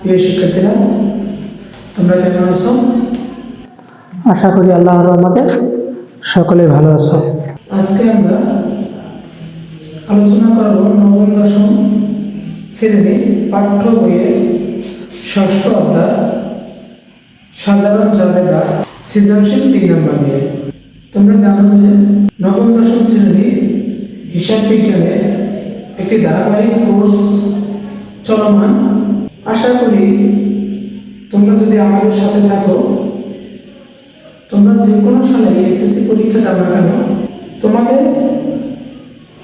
প্রিয় শিক্ষার্থীরা তোমরা কেমন আছো? আশা করি আল্লাহর রহমতে সকলে ভালো আছো। আজকে আমরা আলোচনা করব নবম দশম শ্রেণি পাঠ্য বইয়ের ষষ্ঠ অধ্যায় সাধারণ জাবেদা সৃজনশীল তিন নম্বর নিয়ে। তোমরা জানো যে নবম দশম শ্রেণি হিসাব বিজ্ঞানে একটি ধারাবাহিক কোর্স চলমান আশা করি তোমরা যদি আমাদের সাথে থাকো, তোমরা যে কোনো সালে এসএসসি পরীক্ষা দাও না কেন, তোমাদের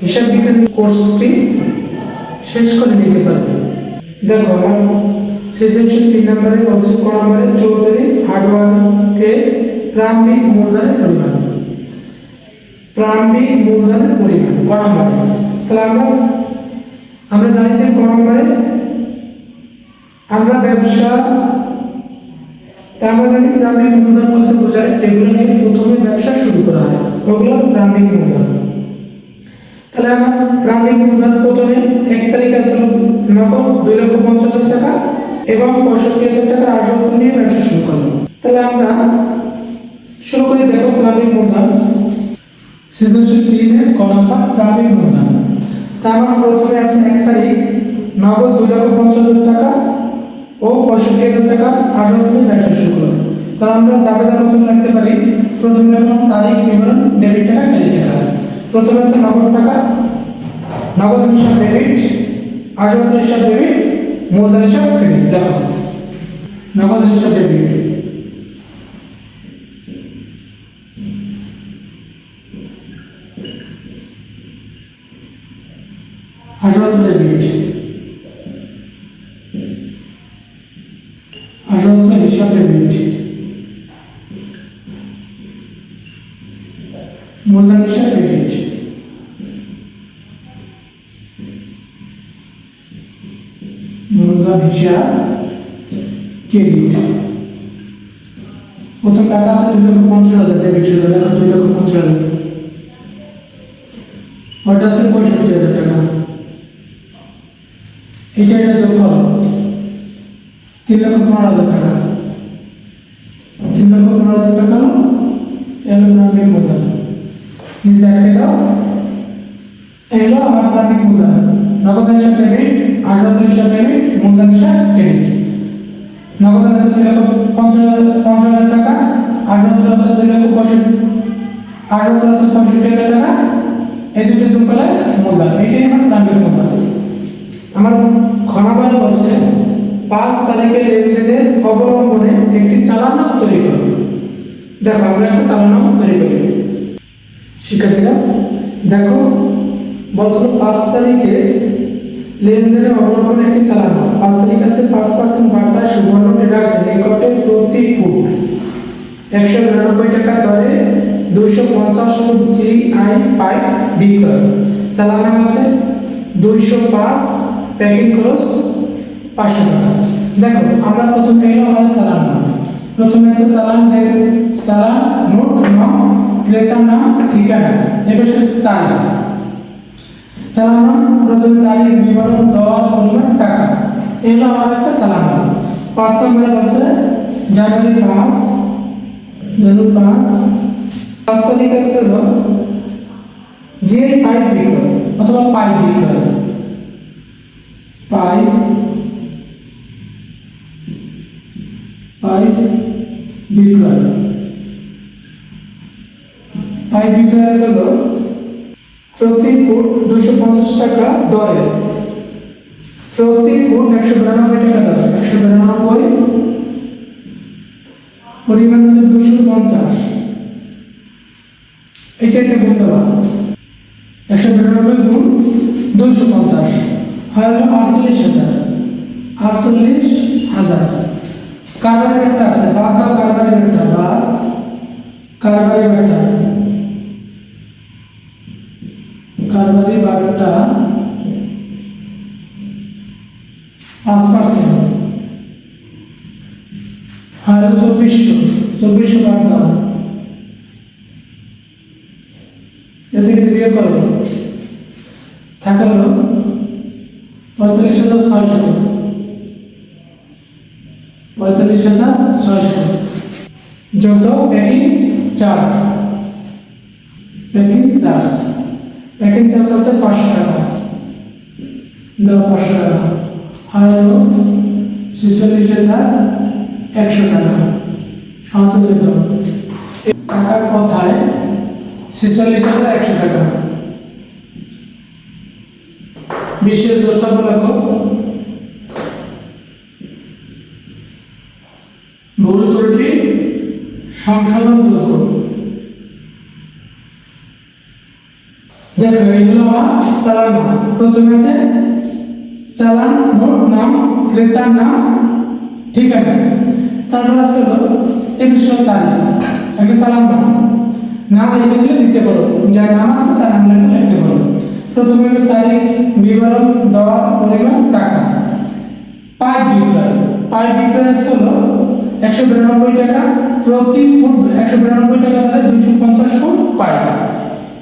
হিসাব বিজ্ঞান কোর্সটি শেষ করে নিতে পারবে। দেখো, আমার সৃজনশীল তিন নম্বরে বলছে, ক নম্বরে চৌধুরী হার্ডওয়ার্কে প্রারম্ভিক মূলধনের পরিমাণ। প্রারম্ভিক মূলধনের পরিমাণ, ক নম্বরে। তাহলে আমরা আমরা জানি যে ক নম্বরে আমরা ব্যবসা তা আমরা জানি প্রারম্ভিক মূলধন বলতে বোঝায় যেগুলো নিয়ে প্রথমে ব্যবসা শুরু করা হয়। ওগুলো প্রারম্ভিক মূলধন তাহলে আমার প্রারম্ভিক মূলধন প্রথমে এক তারিখ আসল নগদ দুই লক্ষ পঞ্চাশ টাকা এবং পঁয়ষট্টি হাজার টাকার আসবাবপত্র নিয়ে ব্যবসা শুরু করলাম। তাহলে আমরা শুরু করে, দেখো প্রারম্ভিক মূলধন সৃজনশীল তিনের কলম্বা প্রারম্ভিক মূলধন তা আমার প্রথমে আছে এক তারিখ, নগদ দুই লক্ষ পঞ্চাশ টাকা ও পঁয়ষট্টি হাজার টাকা আসবাবপত্র নিয়ে ব্যবসা শুরু করলাম তাহলে আমরা জাবেদার মতন রাখতে পারি। প্রথমে যখন তারিখ, বিবরণ ডেবিট টাকা ক্রেডিট টাকা। প্রথমে আছে নগদ টাকা, নগদ হিসাব ডেবিট আসবাবপত্র হিসাব ডেবিট মূলধন হিসাব ক্রেডিট দেখো। নগদ হিসাব ডেবিট আসবাবপত্র ডেবিট হিসাব ক্রেডিট। প্রথম টাকা আছে? দুই লক্ষ পঞ্চাশ হাজার। ডেবিট শুধু দেখো দুই লক্ষ পঞ্চাশ হাজার। ওটা আছে পঁয়ষট্টি হাজার টাকা। এটা এটা যোগ করো। তিন লক্ষ পনেরো হাজার টাকা। তিন লক্ষ পনেরো হাজার টাকা এলো প্রান্তিক মূলধন নিজে দাও এলো আমার প্রান্তিক মূলধন নগদ হিসাব ডেবিট আসবাবপত্র হিসাব ডেবিট মূলধন হিসাব ক্রেডিট নগদ আছে দুই লক্ষ পঞ্চাশ হাজার- টাকা আসবাবপত্র আছে দুই লক্ষ পঁয়ষট্টি আসবাবপত্র আছে পঁয়ষট্টি হাজার টাকা। এই দুটো যোগ করলে মূলধন এটাই আমার প্রান্তিক মূলধন আমার ঘনাবার বলছে, পাঁচ তারিখে লেনদেনের অবলম্বনে একটি চালান তৈরি করো। দেখো, আমরা একটা চালান তৈরি করি। শিক্ষার্থীরা, দেখো বলছিল পাঁচ তারিখে লেনদেনের অবলম্বনে একটি চালানো। পাঁচ তারিখ আছে পাঁচ পার্সেন্ট বার্তা সুবর্ণ ট্রেডার্স নিকটে প্রতি ফুট। একশো নিরানব্বই টাকা দরে দুইশো পঞ্চাশ ফুট জি আই পাইপ বিক্রয়। চালান আছে দুইশো পাঁচ প্যাকিং খরচ পাঁচশো টাকা। দেখো, আমরা প্রথমে এলো আমাদের চালান। প্রথমে আছে চালান চালান, নোট, নাম, ক্রেতার নাম, ঠিকানা, এবার তারিখ চালান প্রথমে তারিখ, বিবরণ দেওয়ার পরিমাণ, টাকা। এলো আমার একটা চালান। পাঁচ নম্বরে বলছে জানুয়ারি পাঁচ জানুয়ারি পাঁচ। পাঁচ তারিখ আছে হলো যে পাইপ বিক্রয় অথবা পাইপ বিক্রয়। পাইপ পাইপ বিক্রয়। পাইপ বিক্রয় আছে হলো প্রতি ফুট দুশো পঞ্চাশ টাকা দরে। প্রতি ফুট একশো বিরানব্বই টাকা দরে। একশো বিরানব্বই পরিমাণ হচ্ছে দুশো পঞ্চাশ। এটা একটা গুণ দেওয়া একশো বিরানব্বই গুণ দুশো পঞ্চাশ হয় হলো আটচল্লিশ হাজার। আটচল্লিশ হাজার। কারবারি রেটটা আছে বাদ দাও কারবারি রেটটা বাদ কারবারি বারটা পাঁচ পার্সেন্ট হলো চব্বিশশো চব্বিশশো বাদ দাও। এ থেকে বিয়োগ করো। থাকল পঁয়তাল্লিশ হাজার ছয়শো। পঁয়তাল্লিশ হাজার ছয়শো। যত packing charge packing charge. Packing charge আছে পাঁচশো টাকা দাও পাঁচশো টাকা আর হলো ছেচল্লিশ একশো টাকা সামর্থ্য টাকার কথায় ছেচল্লিশ হাজার একশো টাকা বিশ্বের দশটা বলাকো ভুল ত্রুটি সংশোধনযোগ্য দেখো এইগুলো আমার চালান প্রথমে আছে চালান মোট নাম ক্রেতার নাম ঠিকানা তারপর আছে হলো একুশশো তারিখ একটা চালান নাম নাম লিখে দিলে দিতে পারো যার নাম আছে তার নাম লিখে লিখতে পারো প্রথমে হলো তারিখ বিবরণ দেওয়া পরিমাণ টাকা পাইপ বিক্রয় পাইপ বিক্রয় আছে হলো একশো বিরানব্বই টাকা প্রতি ফুট একশো বিরানব্বই টাকা ধরে দুশো পঞ্চাশ ফুট পাইপ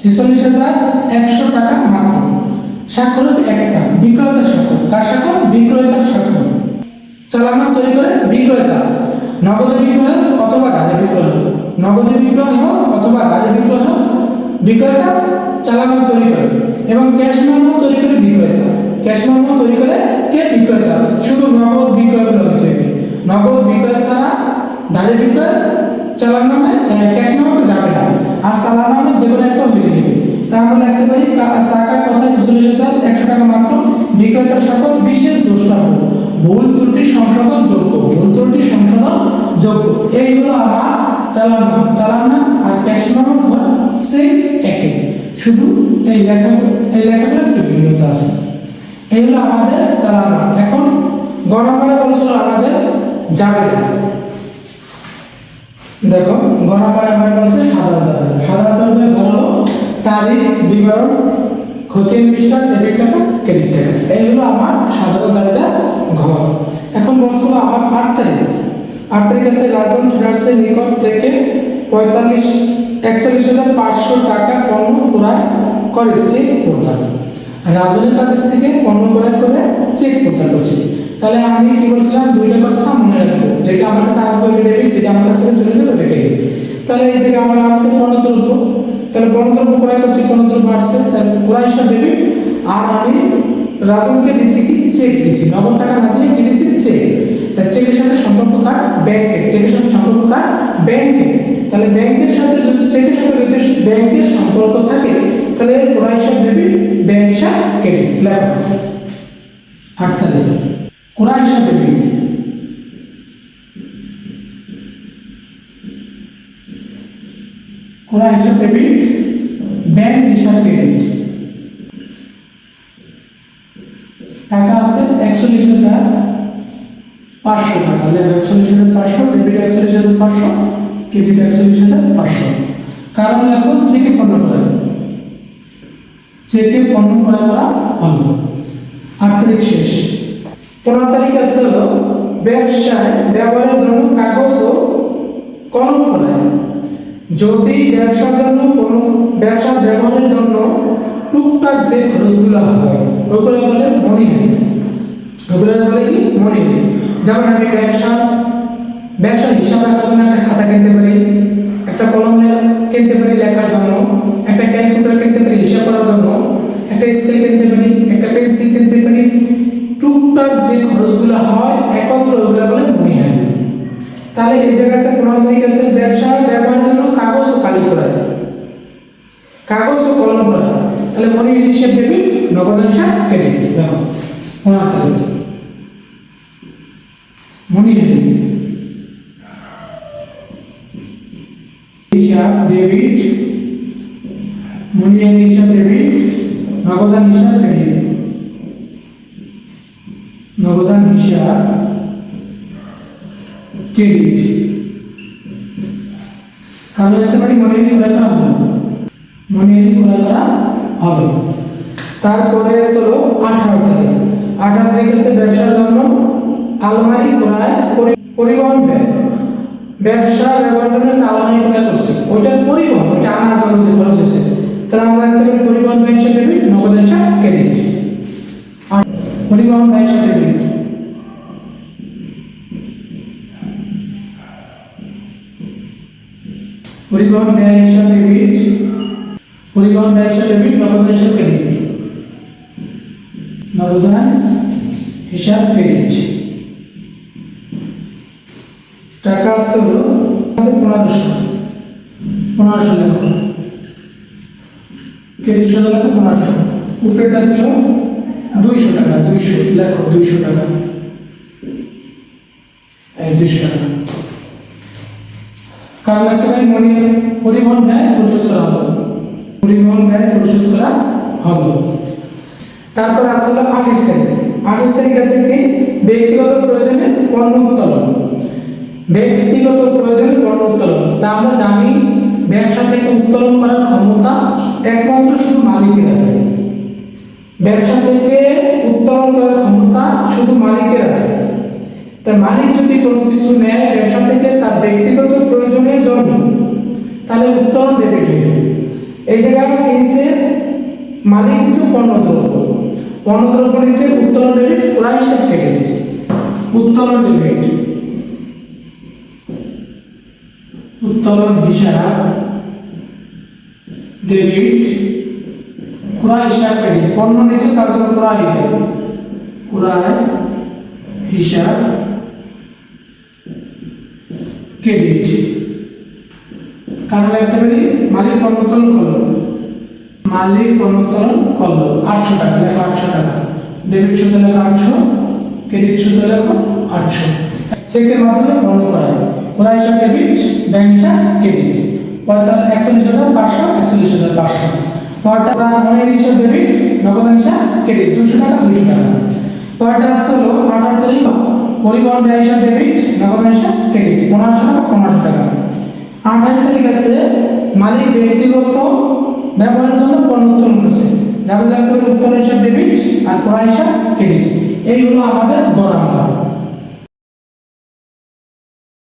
ছেচল্লিশ হাজার একশো টাকা মাত্র। স্বাক্ষর একটা বিক্রয়তার স্বাক্ষর। কার স্বাক্ষর? বিক্রয়তার স্বাক্ষর। চালানো তৈরি করে বিক্রয়তা। নগদে বিক্রয় অথবা ধারে বিক্রয় নগদে বিক্রয় অথবা ধারে বিক্রয় হোক বিক্রেতা চালানো তৈরি করে এবং ক্যাশ মেমো তৈরি করে বিক্রেতা ক্যাশ মেমো তৈরি করে কে বিক্রেতা শুধু নগদ বিক্রয়গুলো হতে হবে। নগদ বিক্রয় ছাড়া ধারে বিক্রয় চালান ক্যাশ তো যাবে না। আর চালান নামে যে কোনো একটা হয়ে দেবে তা আমরা লিখতে পারি টা- টাকার কথা ছেচল্লিশ হাজার, একশো টাকা মাত্র, বিক্রেতার সকল বিশেষ দ্রষ্টাব্য ভুল ত্রুটি সংশোধন যোগ্য, ভুল ত্রুটি সংশোধন যোগ্য। এই হলো আমার চালান চালান আর ক্যাশ মেমো সেম একই। শুধু এই লেখা এই লেখাগুলো একটু ভিন্নতা আছে। এই হলো আমাদের চালান এখন গণমারা বলছিল আমাদের যাবে দেখো গণমারা আমার কাছে সাধারণ যাবে সাধারণ ঘর হলো তারিখ, বিবরণ ক্ষতি পৃষ্ঠা ডেবিট টাকা ক্রেডিট টাকা। এই হলো আমার সাধারণ চাহিদা ঘর। এখন বলছিল আমার আট তারিখ। আট তারিখ আছে রাজন ট্রেডার্সের নিকট থেকে পঁয়তাল্লিশ, একচল্লিশ হাজার পাঁচশো টাকা পণ্য ক্রয় করে চেক প্রদান। রাজনের কাছ থেকে পণ্য ক্রয় করে চেক প্রদান করছি। তাহলে আমি কি বলছিলাম? দুইটা কথা মনে রাখব। যেটা আমার কাছে আসবে, ওইটা ডেবিট। যেটা আমার কাছ থেকে চলে যাবে ক্রেডিট। তাহলে এই জায়গায় আমার আসছে পণ্যদ্রব্য। তাহলে পণ্যদ্রব্য ক্রয় করছি, পণ্যদ্রব্য আসছে। তাহলে ক্রয় হিসাব ডেবিট। আর আমি রাজনকে দিছি কি? চেক দিছি নগদ টাকা না দিয়ে কি দিছি চেক। তা চেকের সাথে সম্পর্ক কার? ব্যাংকের। চেকের সাথে সম্পর্ক কার? ব্যাংকের। তাহলে ব্যাংকের সাথে যদি, চেকের সাথে যদি ব্যাংকের সম্পর্ক থাকে, তাহলে ক্রয় হিসাব ডেবিট, ব্যাংক হিসাব ক্রেডিট। লেখা। আট তারিখ। ডেবিট ক্রয় হিসাব ডেবিট ব্যাংক হিসাব ক্রেডিট টাকা আছে একচল্লিশ হাজার পাঁচশো টাকা। লেখা একচল্লিশ হাজার পাঁচশো, ডেবিট একচল্লিশ হাজার পাঁচশো, ক্রেডিট একচল্লিশ হাজার পাঁচশো। কারণ এখন চেকে পণ্য করা চেকে পণ্য করা করা হলো তারিখ শেষ। পনেরো তারিখ আছে ব্যবসায় ব্যবহারের জন্য কাগজ ও কলম করায় যদি ব্যবসার জন্য কোনো ব্যবসার ব্যবহারের জন্য টুকটাক যে খরচগুলো হয়, ওগুলো বলে মনি ওগুলো বলে কি? মনি যেমন আমি ব্যবসা ব্যবসা হিসাব রাখার জন্য একটা খাতা কিনতে পারি, একটা কলম কিনতে পারি লেখার জন্য, একটা ক্যালকুলেটর কিনতে পারি হিসাব করার জন্য, একটা স্কেল কিনতে পারি, একটা পেন্সিল কিনতে পারি টুকটাক যে খরচগুলো হয়, একত্র ওগুলো বলে মনি হয়। তাহলে এই জায়গায় তারিখ আছে ব্যবসায় ব্যবহারের জন্য কাগজ ও কালি করা। কাগজ ও কলম করা। তাহলে মনে হিসেব ডেবিট নগদ হিসাব ক্রেডিট দেখো, মনি হিসাব ক্রেডিট কারণ দেখতে পারি মনে ক্রয় করা হবে মনে ক্রয় করা হবে। তারপরে হলো আঠারো তারিখ। আঠারো তারিখ হচ্ছে ব্যবসার জন্য আলমারি ক্রয় পরিবহন ব্যবসা ব্যবহারের জন্য একটা আলমারি ক্রয় করছে। ওইটার পরিবহন, ওইটা আনার জন্য যে খরচ হয়েছে। তাহলে আমরা পারি পরিবহন ব্যয় হিসেবে নগদ হিসাব আর পরিবহন ব্যয় পরিবহন ব্যয় হিসাব ডেবিট পরিবহন ব্যয় হিসাব ডেবিট নগদ হিসাব ক্রেডিট নগদান, হিসাব ক্রেডিট টাকা আছে হলো পনেরোশো। পনেরোশো লেখো। ক্রেডিট শত লেখো পনেরোশো। উপরেটা ছিল দুইশো টাকা, দুইশো, লেখো দুইশো টাকা। এই দুইশো টাকা। কারণ ভাই মনে পরিবহন ব্যয় পরিশোধ করা হবে। পরিবহন ব্যয় পরিশোধ করা হবে। তারপর আসলে আঠাশ তারিখ। আঠাশ তারিখ আছে কি? ব্যক্তিগত প্রয়োজনে পণ্য উত্তোলন। ব্যক্তিগত প্রয়োজনে পণ্য উত্তোলন। তা আমরা জানি ব্যবসা থেকে উত্তোলন করার ক্ষমতা একমাত্র শুধু মালিকের আছে। ব্যবসা থেকে উত্তোলন করার ক্ষমতা শুধু মালিকের আছে। তাই মালিক যদি কোনো কিছু নেয় ব্যবসা থেকে তার ব্যক্তিগত প্রয়োজনের জন্য, তাহলে উত্তোলন ডেবিট হইবে এই জায়গায় কিনছে মালিক কিছু পণ্যদ্রব্য। পণ্যদ্রব্য নিচে উত্তোলন ডেবিট ক্রয় ক্রেডিট উত্তোলন ডেবিট উত্তোলন হিসাব ডেবিট ক্রয় ক্রেডিট পণ্য নিচে তার জন্য ক্রয় ক্রয় হিসাব ক্রেডিট কারণ লিখতে পারি? মালিক পণ্যোত্তোলন করল। মালিক পণ্যোত্তোলন করল। আটশো টাকা, লেখো আটশো টাকা। ডেবিট সুদ লেখো আটশো, ক্রেডিট সুদ লেখো আটশো। চেকের মাধ্যমে বন্ধ করা করা হিসাব ডেবিট, ব্যাংক হিসাব ক্রেডিট। পঁয়তাল্লিশ, একচল্লিশ হাজার পাঁচশো, একচল্লিশ হাজার পাঁচশো। পরটা মনের হিসাব ডেবিট নগদ হিসাব ক্রেডিট। দুশো টাকা দুশো টাকা। পরটা হলো আঠারো তারিখ। পরিবহন ব্যয় হিসাব ডেবিট নগদ হিসাব ক্রেডিট পনেরোশো টাকা পনেরোশো টাকা। আঠাশ তারিখ আছে মালিক ব্যক্তিগত ব্যবহারের জন্য পণ্য উত্তোলন করছে। যাবে উত্তোলন হিসাব ডেবিট আর ক্রয় হিসাব ক্রেডিট এই হলো আমাদের গড়